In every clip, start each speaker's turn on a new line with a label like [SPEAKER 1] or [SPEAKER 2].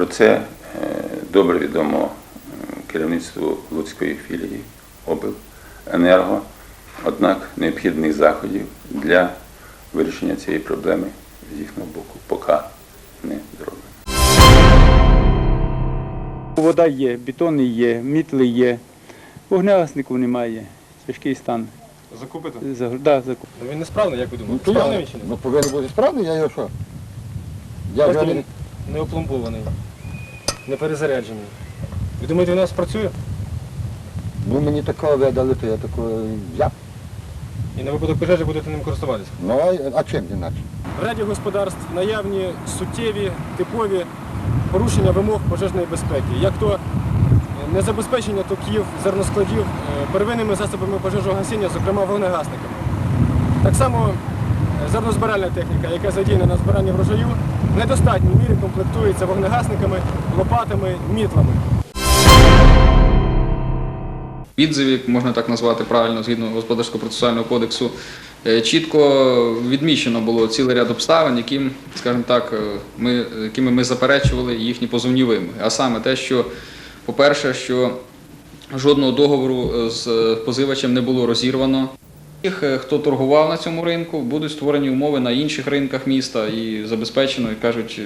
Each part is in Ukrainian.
[SPEAKER 1] Про це е, добре відомо е, керівництву Луцької філії обленерго. Однак необхідних заходів для вирішення цієї проблеми з їхнього боку поки не зроблено.
[SPEAKER 2] Вода є, бетони є, мітли є. Вогнегасників немає. Тяжкий стан.
[SPEAKER 3] Закупите?
[SPEAKER 2] За- Да, закуп.
[SPEAKER 3] Ну він не справний, як ви
[SPEAKER 4] Ну,
[SPEAKER 3] думаєте?
[SPEAKER 4] то
[SPEAKER 3] Справний
[SPEAKER 4] я,
[SPEAKER 3] чи ні?
[SPEAKER 4] ну повинен бути справний, я його що? Я вже
[SPEAKER 3] не опломбований, не перезаряджений. Ви думаєте, у нас працює?
[SPEAKER 4] ну мені такого видали, то я такого взяв.
[SPEAKER 3] І на випадок пожежі будете ним користуватися?
[SPEAKER 4] Ну а, чим інакше?
[SPEAKER 3] В ряді господарств наявні суттєві, типові порушення вимог пожежної безпеки, як то е, незабезпечення токів, зерноскладів е, первинними засобами пожежогасіння, зокрема вогнегасниками. Так само зернозбиральна техніка, яка задіяна на збиранні врожаю, в недостатній мірі комплектується вогнегасниками, лопатами, мітлами.
[SPEAKER 5] відзиві, можна так назвати правильно, згідно господарського процесуального кодексу, е, чітко відмічено було цілий ряд обставин, яким, скажімо так, е, ми, якими ми заперечували їхні позовні вимоги. А саме те, що, по-перше, що жодного договору е, з позивачем не було розірвано. Тих, е, хто торгував на цьому ринку, будуть створені умови на інших ринках міста і забезпечено, і кажуть,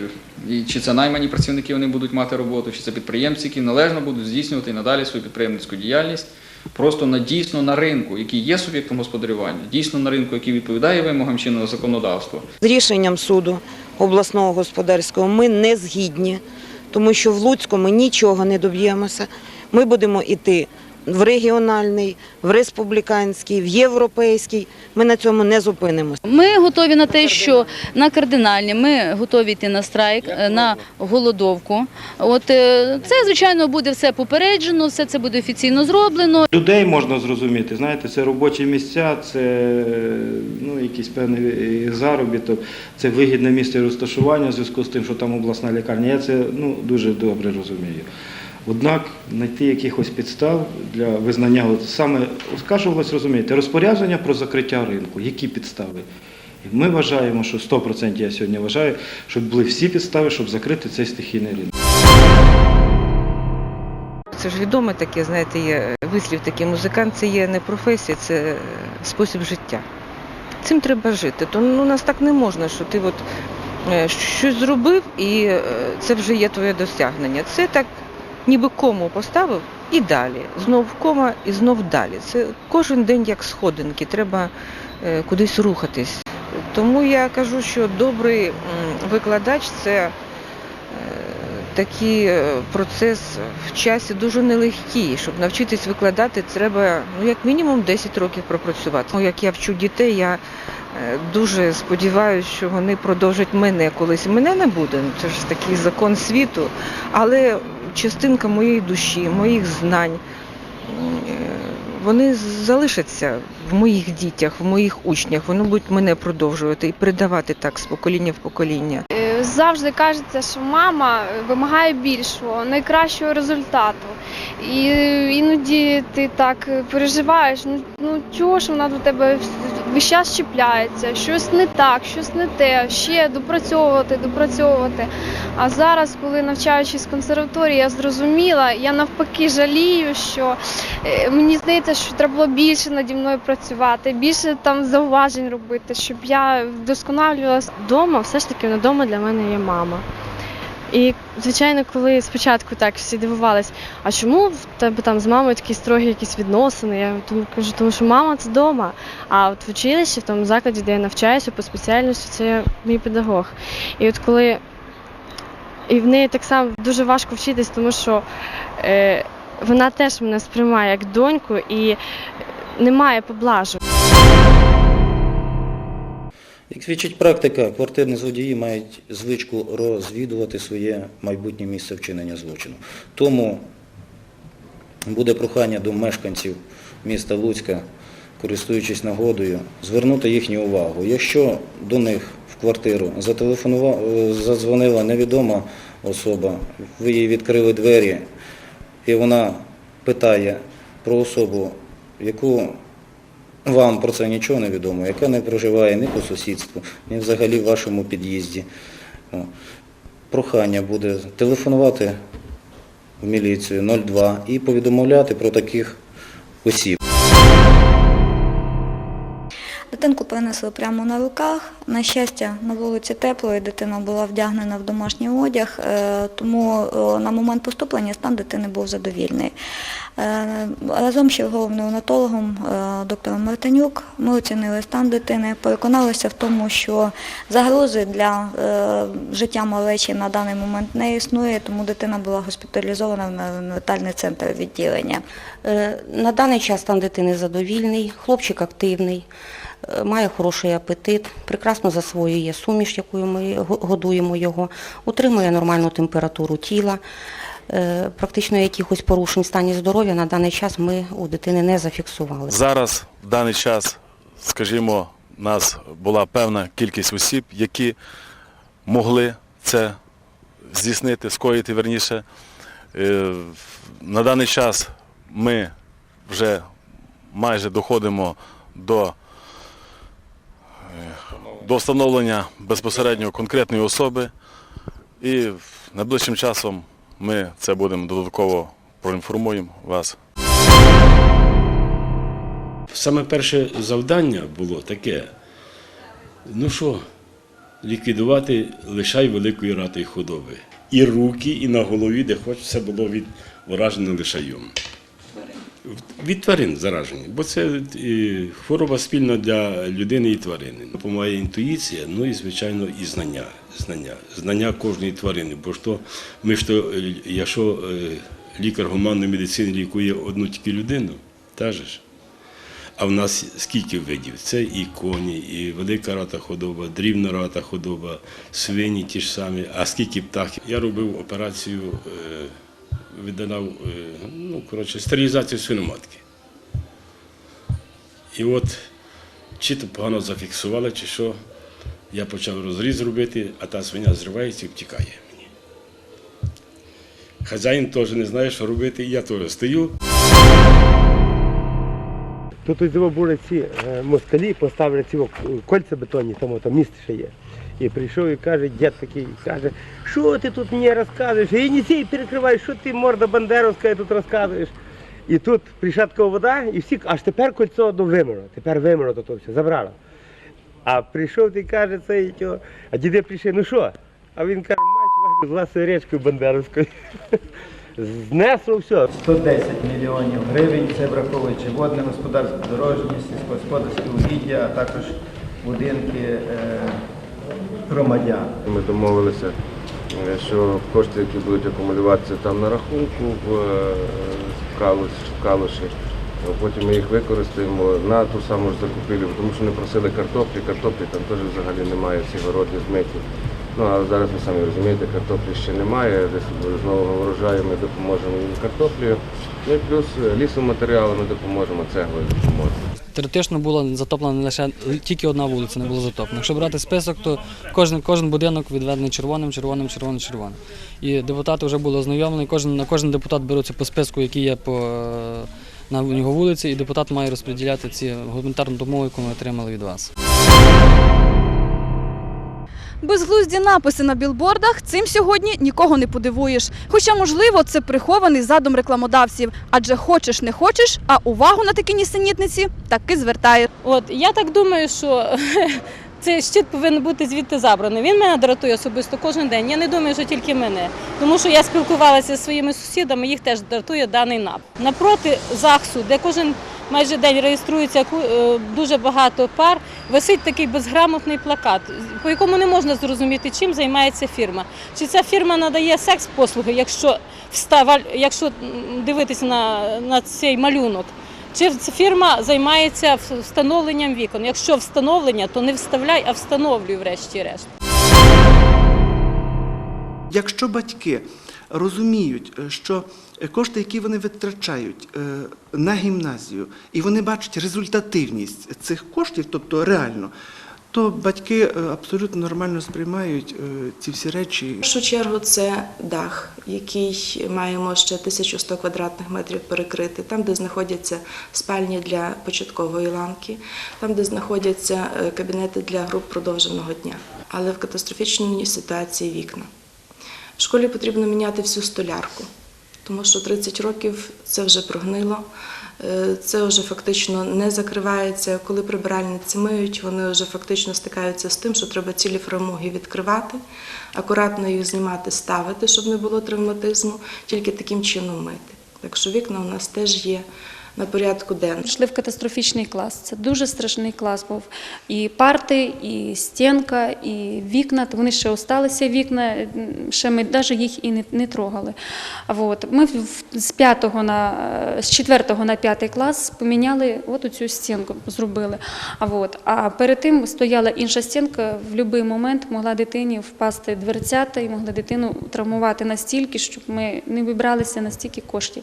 [SPEAKER 5] і чи це наймані працівники вони будуть мати роботу, чи це підприємці, які належно будуть здійснювати надалі свою підприємницьку діяльність. Просто на дійсно на ринку, який є суб'єктом господарювання, дійсно на ринку, який відповідає вимогам чинного законодавства.
[SPEAKER 6] З рішенням суду обласного господарського ми не згідні, тому що в Луцьку ми нічого не доб'ємося. Ми будемо йти в регіональний, в республіканський, в європейський. Ми на цьому не зупинимося.
[SPEAKER 7] Ми готові на те, що на кардинальні, ми готові йти на страйк, е, на голодовку. От е, це, звичайно, буде все попереджено, все це буде офіційно зроблено.
[SPEAKER 8] Людей можна зрозуміти, знаєте, це робочі місця, це ну, якийсь певний заробіток, це вигідне місце розташування в зв'язку з тим, що там обласна лікарня. Я це ну, дуже добре розумію. Однак знайти якихось підстав для визнання, саме скажу розумієте, розпорядження про закриття ринку, які підстави? Ми вважаємо, що 100% я сьогодні вважаю, щоб були всі підстави, щоб закрити цей стихійний ринок.
[SPEAKER 9] Це ж відоме таке, знаєте, є вислів такий, музикант це є не професія, це е, спосіб життя. Цим треба жити. То ну, у нас так не можна, що ти от е, щось зробив і е, це вже є твоє досягнення. Це так ніби кому поставив і далі. Знов кома і знов далі. Це кожен день як сходинки, треба е, кудись рухатись. Тому я кажу, що добрий викладач це е, такий е, процес в часі дуже нелегкий. Щоб навчитись викладати, треба ну, як мінімум 10 років пропрацювати. Ну, як я вчу дітей, я дуже сподіваюся, що вони продовжать мене колись. Мене не буде, ну, це ж такий закон світу, але частинка моєї душі, моїх знань. Вони залишаться в моїх дітях, в моїх учнях. Вони будуть мене продовжувати і передавати так з покоління в покоління.
[SPEAKER 10] Е, Завжди кажеться, що мама вимагає більшого, найкращого результату. І іноді ти так переживаєш, ну, ну чого ж вона до тебе весь час чіпляється, щось не так, щось не те, ще допрацьовувати, допрацьовувати. А зараз, коли навчаючись в консерваторії, я зрозуміла, я навпаки жалію, що е, мені здається, що треба було більше наді мною працювати, більше там зауважень робити, щоб я вдосконалювалася.
[SPEAKER 11] Вдома все ж таки вдома для мене є мама. І, звичайно, коли спочатку так всі дивувались, а чому в тебе там з мамою такі строгі якісь відносини? Я тому кажу, тому що мама це вдома. А от в училищі, в тому закладі, де я навчаюся по спеціальності, це мій педагог. І от коли і в неї так само дуже важко вчитись, тому що е, вона теж мене сприймає як доньку і немає поблажу.
[SPEAKER 12] Як свідчить практика, квартирні злодії мають звичку розвідувати своє майбутнє місце вчинення злочину. Тому буде прохання до мешканців міста Луцька, користуючись нагодою, звернути їхню увагу. Якщо до них в квартиру е, задзвонила невідома особа, ви їй відкрили двері, і вона питає про особу, яку вам про це нічого не відомо, яка не проживає ні по сусідству, ні взагалі в вашому під'їзді. Прохання буде телефонувати в міліцію 02 і повідомляти про таких осіб.
[SPEAKER 13] Дитинку принесли прямо на руках. На щастя, на вулиці тепло, і дитина була вдягнена в домашній одяг, е, тому е, на момент поступлення стан дитини був задовільний. Е, Разом з черговим неонатологом е, доктором Мартинюк ми оцінили стан дитини, переконалися в тому, що загрози для життя малечі на даний момент не існує, тому дитина була госпіталізована в неонатальний центр відділення.
[SPEAKER 14] На даний час стан дитини задовільний, хлопчик активний, має хороший апетит, прекрасно засвоює суміш, якою ми годуємо його, утримує нормальну температуру тіла. Е, Практично якихось порушень стані здоров'я на даний час ми у дитини не зафіксували.
[SPEAKER 15] Зараз, в даний час, скажімо, у нас була певна кількість осіб, які могли це здійснити, скоїти верніше. Е, На даний час ми вже майже доходимо до, е, до встановлення безпосередньо конкретної особи. І найближчим часом ми це будемо додатково проінформуємо вас.
[SPEAKER 16] Саме перше завдання було таке. Ну що, ліквідувати лишай великої рати худоби. І руки, і на голові, де хоч все було від уражено лишайом. Від тварин заражені, бо це е, хвороба спільна для людини і тварини. Допомагає інтуїція, ну і звичайно і знання. Знання, знання кожної тварини. Бо то ми ж то, е, якщо е, лікар гуманної медицини лікує одну тільки людину, та же ж. А в нас скільки видів? Це і коні, і велика рата худоба, дрібна рата худоба, свині ті ж самі, а скільки птахів. Я робив операцію, е, е, ну, коротше, стерилізацію свиноматки. І от чи то погано зафіксували, чи що, я почав розріз робити, а та свиня зривається і втікає мені. Хазяїн теж не знає, що робити, я теж стою.
[SPEAKER 17] Тут ось його були ці е, москалі, поставили ці кольця бетонні, там там місце ще є. І прийшов і каже, дід такий, каже, що ти тут мені розказуєш? Я не сій перекривай, що ти морда бандеровська тут розказуєш. І тут прийшла така вода, і всі, аж тепер кольцо одно вимерло, тепер вимерло то, все, забрало. А прийшов ти каже, цей, а діди прийшли, ну що? А він каже, мать вашу з ласою речкою бандеровською. Знесло все.
[SPEAKER 18] 110 мільйонів гривень, це враховуючи водне господарство, дорожні, сільськогосподарські угіддя, а також будинки е, громадян.
[SPEAKER 9] Ми домовилися, е, що кошти, які будуть акумулюватися там на рахунку в е, Калуші, е, потім ми їх використаємо на ту саму ж закупівлю, тому що вони просили картоплі, картоплі там теж взагалі немає, всі городи змиті. Ну, а зараз ви самі розумієте, картоплі ще немає, десь з нового врожаю ми допоможемо їм картоплею, ну і плюс е, лісоматеріалами допоможемо, цеглою допоможемо.
[SPEAKER 3] Теоретично була затоплена лише тільки одна вулиця, не було затоплена. Якщо брати список, то кожен, кожен будинок відведений червоним, червоним, червоним, червоним. І депутати вже були ознайомлені, кожен, на кожен депутат беруться по списку, який є по, е, на його вулиці, і депутат має розподіляти ці гуманітарну допомогу, яку ми отримали від вас.
[SPEAKER 19] Безглузді написи на білбордах цим сьогодні нікого не подивуєш. Хоча, можливо, це прихований задум рекламодавців. Адже хочеш не хочеш, а увагу на такі нісенітниці таки звертає.
[SPEAKER 20] От я так думаю, що цей щит повинен бути звідти забраний. Він мене дратує особисто кожен день. Я не думаю, що тільки мене. Тому що я спілкувалася зі своїми сусідами, їх теж дратує даний нап. Напроти ЗАГСу, де кожен майже день реєструється е, дуже багато пар, висить такий безграмотний плакат, по якому не можна зрозуміти, чим займається фірма. Чи ця фірма надає секс-послуги, якщо встава, якщо дивитися на, на цей малюнок. Чи фірма займається встановленням вікон? Якщо встановлення, то не вставляй, а встановлюй врешті-решт.
[SPEAKER 21] Якщо батьки розуміють, е, що кошти, які вони витрачають е, на гімназію, і вони бачать результативність цих коштів, тобто реально, то батьки е, абсолютно нормально сприймають е, ці всі речі.
[SPEAKER 22] В першу чергу це дах, який маємо ще 1100 квадратних метрів перекрити, там, де знаходяться спальні для початкової ланки, там, де знаходяться е, кабінети для груп продовженого дня. Але в катастрофічній ситуації вікна. В школі потрібно міняти всю столярку, тому що 30 років це вже прогнило. Е, Це вже фактично не закривається. Коли прибиральниці миють, вони вже фактично стикаються з тим, що треба цілі фрамуги відкривати, акуратно їх знімати, ставити, щоб не було травматизму, тільки таким чином мити. Так що вікна у нас теж є на порядку денному.
[SPEAKER 23] Прийшли в катастрофічний клас. Це дуже страшний клас був. І парти, і стінка, і вікна. Вони ще осталися вікна, ще ми навіть їх і не, не трогали. От ми з п'ятого на з четвертого на п'ятий клас поміняли от цю стінку, зробили. А от а перед тим стояла інша стінка. В будь-який момент могла дитині впасти дверцята і могла дитину травмувати настільки, щоб ми не вибралися на стільки коштів.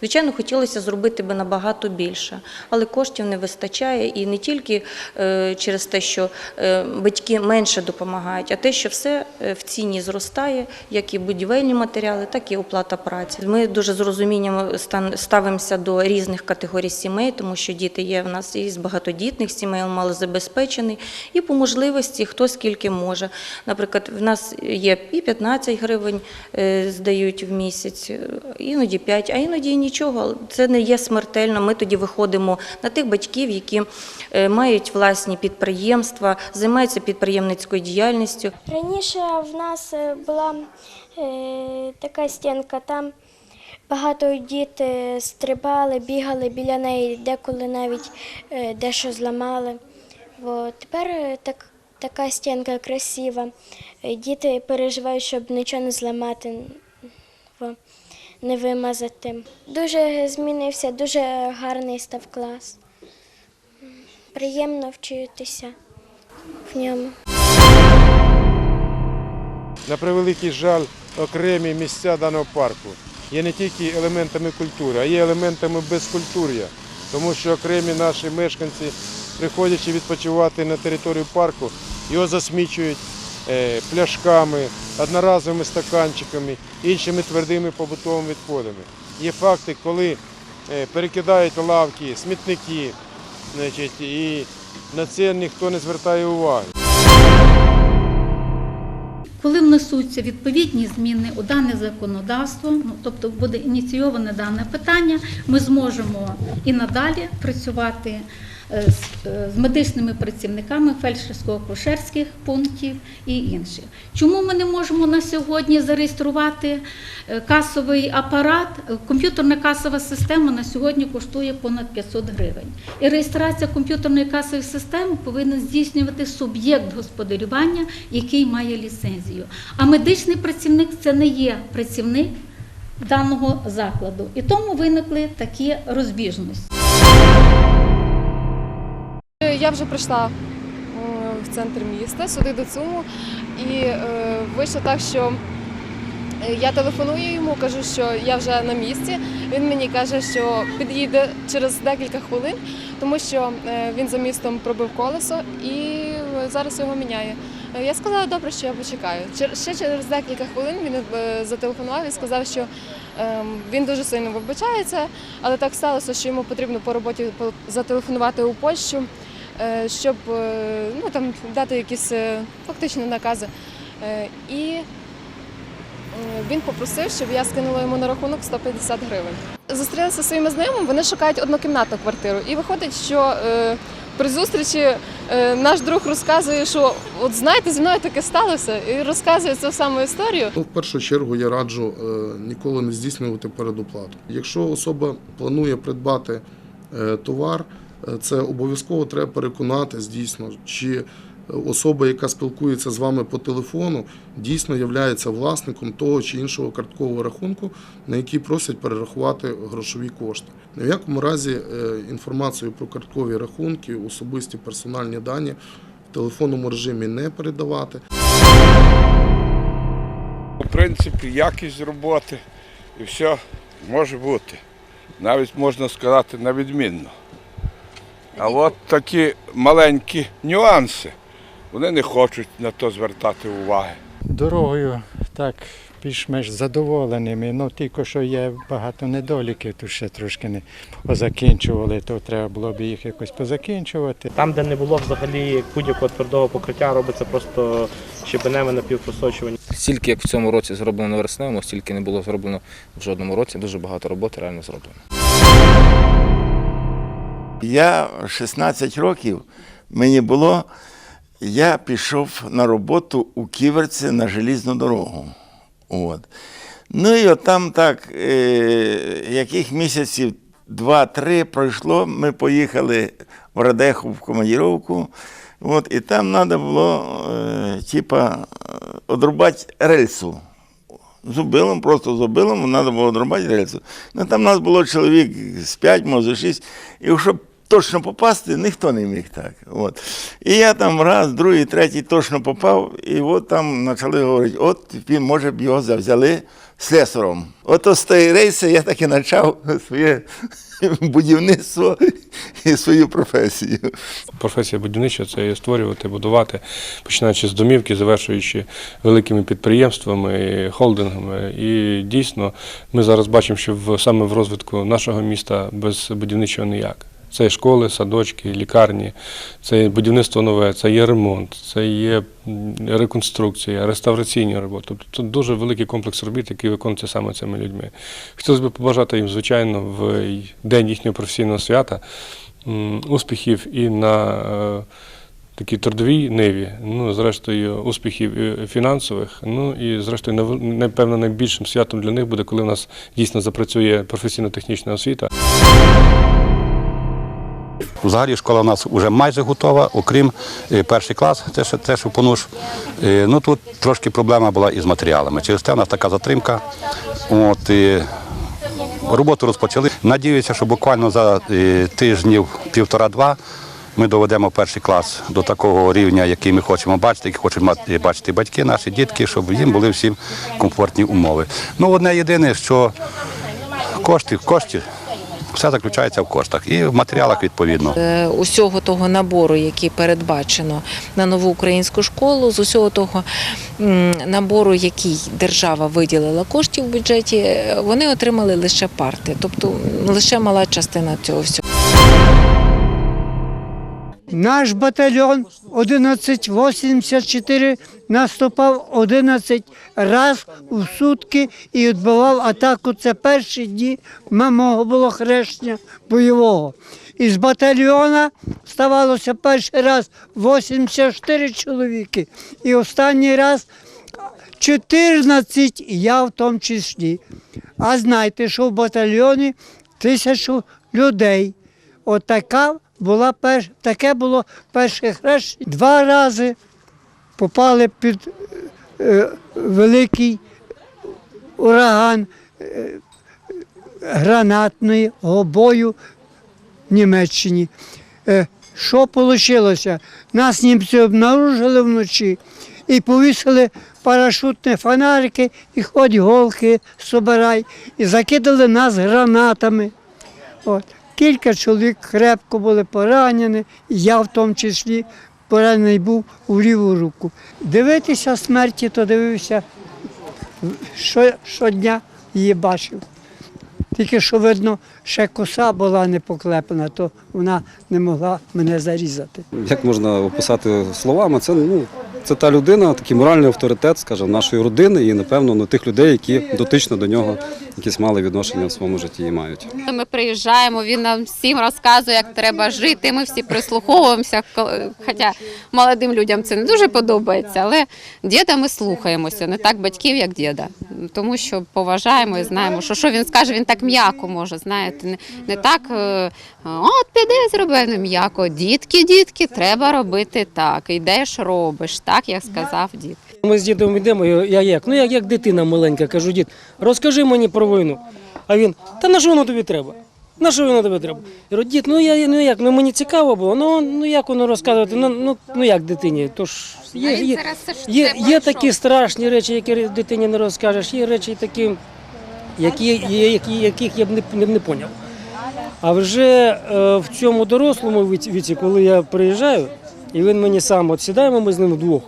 [SPEAKER 24] Звичайно, хотілося зробити би набагато більше, але коштів не вистачає і не тільки е, через те, що е, батьки менше допомагають, а те, що все е, в ціні зростає, як і будівельні матеріали, так і оплата праці. Ми дуже з розумінням ставимося до різних категорій сімей, тому що діти є в нас і з багатодітних сімей, малозабезпечений, і по можливості хто скільки може. Наприклад, в нас є і 15 гривень здають в місяць, іноді 5, а іноді нічого. Це не є смертельно. Ми тоді виходимо на тих батьків, які е, мають власні підприємства, займаються підприємницькою діяльністю.
[SPEAKER 25] Раніше в нас е, була е, така стінка, там багато діти стрибали, бігали біля неї, деколи навіть дещо зламали. От. Тепер так, така стінка красива. Діти переживають, щоб нічого не зламати, не вимазати. Дуже змінився, дуже гарний став клас. Приємно вчитися в ньому.
[SPEAKER 26] На превеликий жаль, окремі місця даного парку є не тільки елементами культури, а є елементами безкультур'я. Тому що окремі наші мешканці, приходячи відпочивати на територію парку, його засмічують пляшками, одноразовими стаканчиками, іншими твердими побутовими відходами. Є факти, коли е, перекидають лавки, смітники, значить, і на це ніхто не звертає уваги.
[SPEAKER 27] Коли внесуться відповідні зміни у дане законодавство, ну тобто буде ініційоване дане питання, ми зможемо і надалі працювати е, з, е, з медичними працівниками фельдшерсько-акушерських пунктів і інших. Чому ми не можемо на сьогодні зареєструвати е, касовий апарат? Е, Комп'ютерна касова система на сьогодні коштує понад 500 гривень. І реєстрація комп'ютерної касової системи повинна здійснювати суб'єкт господарювання, який має ліцензію. А медичний працівник це не є працівник даного закладу. І тому виникли такі розбіжності.
[SPEAKER 10] Я вже прийшла е, в центр міста, сюди до ЦУМу, і е, вийшло так, що е, я телефоную йому, кажу, що я вже на місці. Він мені каже, що під'їде через декілька хвилин, тому що він за містом пробив колесо і зараз його міняє. Я сказала, добре, що я почекаю. Ще через декілька хвилин він зателефонував і сказав, що ем, він дуже сильно вибачається, але так сталося, що йому потрібно по роботі зателефонувати у Польщу, щоб е, ну, там, дати якісь е, фактично накази. Е, І е, він попросив, щоб я скинула йому на рахунок 150 гривень. Зустрілася зі своїми знайомими, вони шукають однокімнатну квартиру. І виходить, що е, при зустрічі е, наш друг розказує, що от знаєте, зі мною таке сталося, і розказує цю саму історію.
[SPEAKER 28] Ну, в першу чергу я раджу е, ніколи не здійснювати передоплату. Якщо особа планує придбати е, товар, е, це обов'язково треба переконати дійсно, чи особа, яка спілкується з вами по телефону, дійсно є власником того чи іншого карткового рахунку, на який просять перерахувати грошові кошти. Ні в якому разі е, інформацію про карткові рахунки, особисті персональні дані в телефонному режимі не передавати.
[SPEAKER 29] В принципі, якість роботи і все може бути. Навіть можна сказати на відмінно. А от такі маленькі нюанси, вони не хочуть на то звертати уваги.
[SPEAKER 30] Дорогою так більш-менш задоволеними. Ну тільки що є багато недоліків, тут ще трошки не позакінчували, то треба було б їх якось позакінчувати.
[SPEAKER 3] Там, де не було взагалі будь-якого твердого покриття, робиться просто щебеневе напівпросочування.
[SPEAKER 31] стільки, як в цьому році зроблено на вересневому, стільки не було зроблено в жодному році. Дуже багато роботи реально зроблено.
[SPEAKER 1] Я 16 років мені було, я пішов на роботу у Ківерці на желізну дорогу. От. Ну і от там так, е, яких місяців два-три пройшло, ми поїхали в Радеху в командировку. От, і там треба було е, типа, одрубати рельсу. Зубилом, просто зубилом, треба було дробати рельсу. Ну там нас було чоловік з 5, може 6. І щоб точно попасти, ніхто не міг так. От. І я там раз, другий, третій точно попав, і от там почали говорити, от він, може б його взяли слесаром. От з тієї рейси я так і почав своє будівництво і свою професію.
[SPEAKER 5] Професія будівнича це є створювати, будувати, починаючи з домівки, завершуючи великими підприємствами, холдингами. І дійсно ми зараз бачимо, що в, саме в розвитку нашого міста без будівничого ніяк. Це школи, садочки, лікарні, це будівництво нове, це є ремонт, це є реконструкція, реставраційні роботи. Тобто це дуже великий комплекс робіт, який виконується саме цими людьми. Хотілося б побажати їм, звичайно, в день їхнього професійного свята успіхів і на е, такій трудовій ниві, ну, зрештою, успіхів фінансових. Ну і зрештою, напевно, найбільшим святом для них буде, коли в нас дійсно запрацює професійно-технічна освіта.
[SPEAKER 32] Взагалі школа у нас вже майже готова, окрім е, перший клас, це що, це що понуш. Е, Ну тут трошки проблема була із матеріалами. Через те у нас така затримка. От, і роботу розпочали. Надіюся, що буквально за е, тижнів півтора-два ми доведемо перший клас до такого рівня, який ми хочемо бачити, який хочуть бачити батьки, наші дітки, щоб їм були всім комфортні умови. Ну, одне єдине, що кошти, кошти, все заключається в коштах і в матеріалах відповідно.
[SPEAKER 15] Е, усього того набору, який передбачено на нову українську школу, з усього того набору, який держава виділила коштів в бюджеті, е, вони отримали лише парти, тобто лише мала частина цього всього.
[SPEAKER 33] Наш батальйон 1184 наступав 11 раз у сутки і відбивав атаку. Це перші дні мого було хрещення бойового. Із батальйона ставалося перший раз 84 чоловіки. І останній раз 14, я в тому числі. А знайте, що в батальйоні тисячу людей. Отака була перш... таке було перше хрещення. Два рази попали під е, великий ураган е, гранатного бою в Німеччині. Е, що вийшло? Нас німці обнаружили вночі і повісили парашутні фонарики і хоч голки собирай, і закидали нас гранатами. От. Кілька чоловік крепко були поранені, я в тому числі поранений був у ліву руку. Дивитися смерті, то дивився що, щодня її бачив. Тільки що видно, ще коса була не поклепана, то вона не могла мене зарізати.
[SPEAKER 34] Як можна описати словами? Це ну це та людина, такий моральний авторитет, скажімо, нашої родини і напевно ну, тих людей, які дотично до нього якісь мали відношення в своєму житті і мають.
[SPEAKER 35] Ми приїжджаємо, він нам всім розказує, як треба жити. Ми всі прислуховуємося. Хоча молодим людям це не дуже подобається, але діда ми слухаємося, не так батьків, як діда. Тому що поважаємо і знаємо, що що він скаже, він так м'яко може, знаєте, не, так е, от піди зроби ну, м'яко. Дітки, дітки, треба робити так. Йдеш, робиш, так як сказав дід.
[SPEAKER 3] Ми з дідом йдемо, я як? Ну як, як дитина маленька, кажу, дід, розкажи мені про війну. А він, та на що воно тобі треба? На що воно тобі треба? Я говорю, дід, ну я ну як, ну мені цікаво було, ну, ну як воно розказувати, ну, ну, ну як дитині? Тож є, є, є, є такі страшні речі, які дитині не розкажеш, є речі такі, які, які, яких я б не, не, не поняв. А вже е, в цьому дорослому віці, коли я приїжджаю, і він мені сам от сідаємо ми з ним вдвох.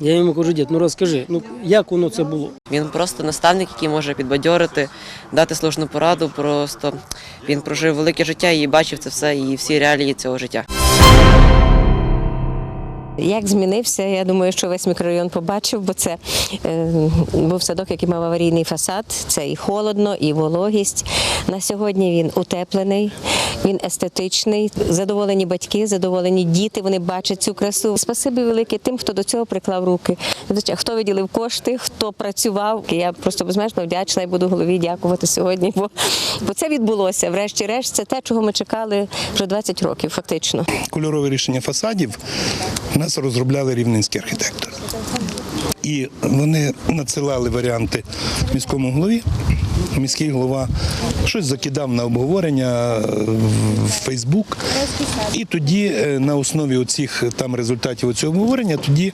[SPEAKER 3] Я йому кажу, дід, ну розкажи, ну як воно це було?
[SPEAKER 36] Він просто наставник, який може підбадьорити, дати слушну пораду. Просто він прожив велике життя і бачив це все, і всі реалії цього життя.
[SPEAKER 14] Як змінився, я думаю, що весь мікрорайон побачив, бо це е, був садок, який мав аварійний фасад. Це і холодно, і вологість. На сьогодні він утеплений, він естетичний. Задоволені батьки, задоволені діти. Вони бачать цю красу. Спасибі велике тим, хто до цього приклав руки. Хто виділив кошти, хто працював. Я просто безмежно вдячна і буду голові дякувати сьогодні. Бо, бо це відбулося. Врешті-решт, це те, чого ми чекали вже 20 років, фактично.
[SPEAKER 37] Кольорове рішення фасадів нас розробляли рівненські архітектори. І вони надсилали варіанти міському голові. Міський голова щось закидав на обговорення е, в Фейсбук. І тоді е, на основі оцих там результатів цього обговорення тоді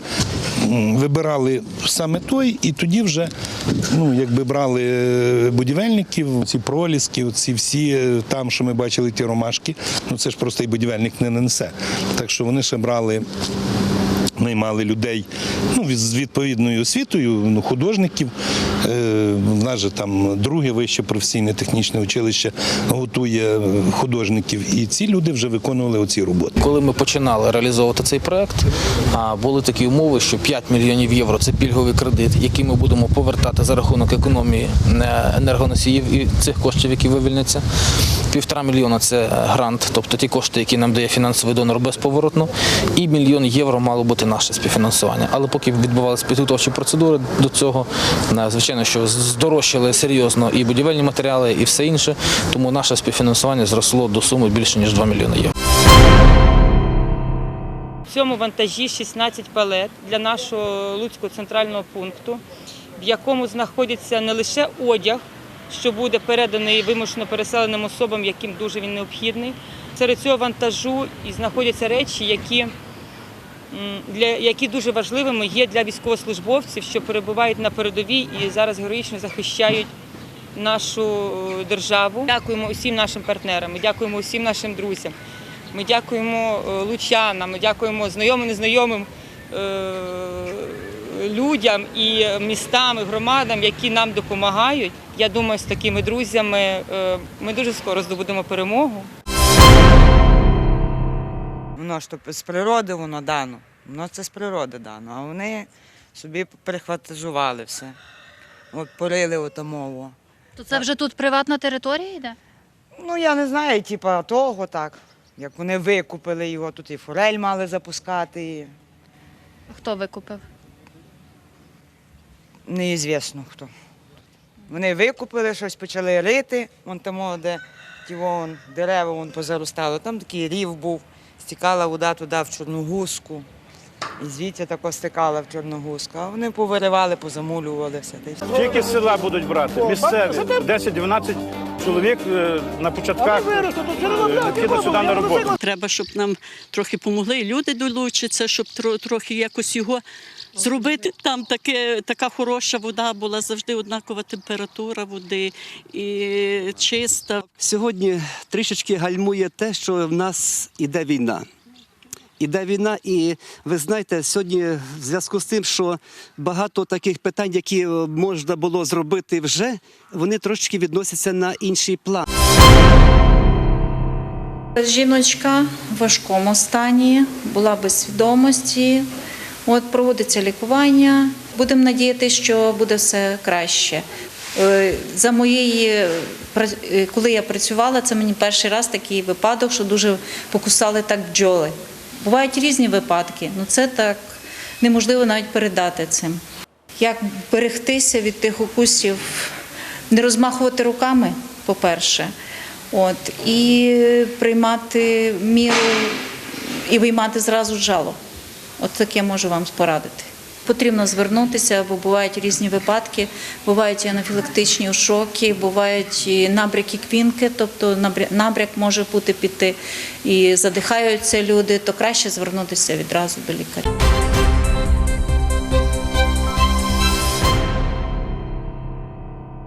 [SPEAKER 37] вибирали саме той, і тоді вже ну, якби брали е, будівельників, ці проліски, ці всі там, що ми бачили, ті ромашки. Ну це ж просто і будівельник не нанесе. Так що вони ще брали. Наймали людей ну, з відповідною освітою, ну, художників. Е, в нас же там друге вище професійне технічне училище готує е, художників. І ці люди вже виконували оці роботи.
[SPEAKER 31] Коли ми починали реалізовувати цей проект, були такі умови, що 5 мільйонів євро це пільговий кредит, який ми будемо повертати за рахунок економії енергоносіїв і цих коштів, які вивільняться. Півтора мільйона це грант, тобто ті кошти, які нам дає фінансовий донор безповоротно, і мільйон євро мало бути наше співфінансування. Але поки відбувалися підготовчі процедури до цього, звичайно, що здорожчали серйозно і будівельні матеріали, і все інше. Тому наше співфінансування зросло до суми більше ніж 2 мільйони євро.
[SPEAKER 38] В цьому вантажі 16 палет для нашого Луцького центрального пункту, в якому знаходиться не лише одяг, що буде переданий вимушено переселеним особам, яким дуже він необхідний. Серед цього вантажу і знаходяться речі, які, для, які дуже важливими є для військовослужбовців, що перебувають на передовій і зараз героїчно захищають нашу е, державу. Дякуємо усім нашим партнерам, дякуємо усім нашим друзям. Ми дякуємо е, лучанам, ми дякуємо знайомим, незнайомим е, людям і містам, і громадам, які нам допомагають. Я думаю, з такими друзями ми дуже скоро здобудемо перемогу.
[SPEAKER 39] Воно ж то з природи воно дано. Воно це з природи дано. А вони собі прихватизували все. От порили отамово.
[SPEAKER 40] То це вже тут приватна територія йде?
[SPEAKER 39] Ну, я не знаю, типа того так. Як вони викупили його, тут і форель мали запускати.
[SPEAKER 40] Хто викупив?
[SPEAKER 39] Неізвісно хто. Вони викупили щось, почали рити, вон там, де ті вон, дерева вон позаростало. Там такий рів був, стікала вода туди в Чорногузку. І звідти також стикала в Чорногузку. А вони повиривали, позамулювали все.
[SPEAKER 41] Тільки з села будуть брати, місцеві. 10-12 чоловік е, на початках е, сюди на роботу.
[SPEAKER 42] Треба, щоб нам трохи допомогли, і люди долучаться, щоб трохи якось його зробити. Там таке, така хороша вода була завжди однакова температура води і чиста.
[SPEAKER 43] Сьогодні трішечки гальмує те, що в нас іде війна. Іде війна, і ви знаєте, сьогодні в зв'язку з тим, що багато таких питань, які можна було зробити вже, вони трошки відносяться на інший план.
[SPEAKER 2] Жіночка в важкому стані, була без свідомості. От проводиться лікування. Будемо надіятися, що буде все краще. Е, За моєї пра- е, коли я працювала, це мені перший раз такий випадок, що дуже покусали так бджоли. Бувають різні випадки, але це так неможливо навіть передати цим. Як берегтися від тих укусів, не розмахувати руками, по-перше, от, і приймати міру і виймати зразу жало. От таке можу вам порадити. Потрібно звернутися, бо бувають різні випадки, бувають і анафілактичні шоки, бувають і набряки квінки, тобто набря- набряк може бути піти і задихаються люди, то краще звернутися відразу до лікаря.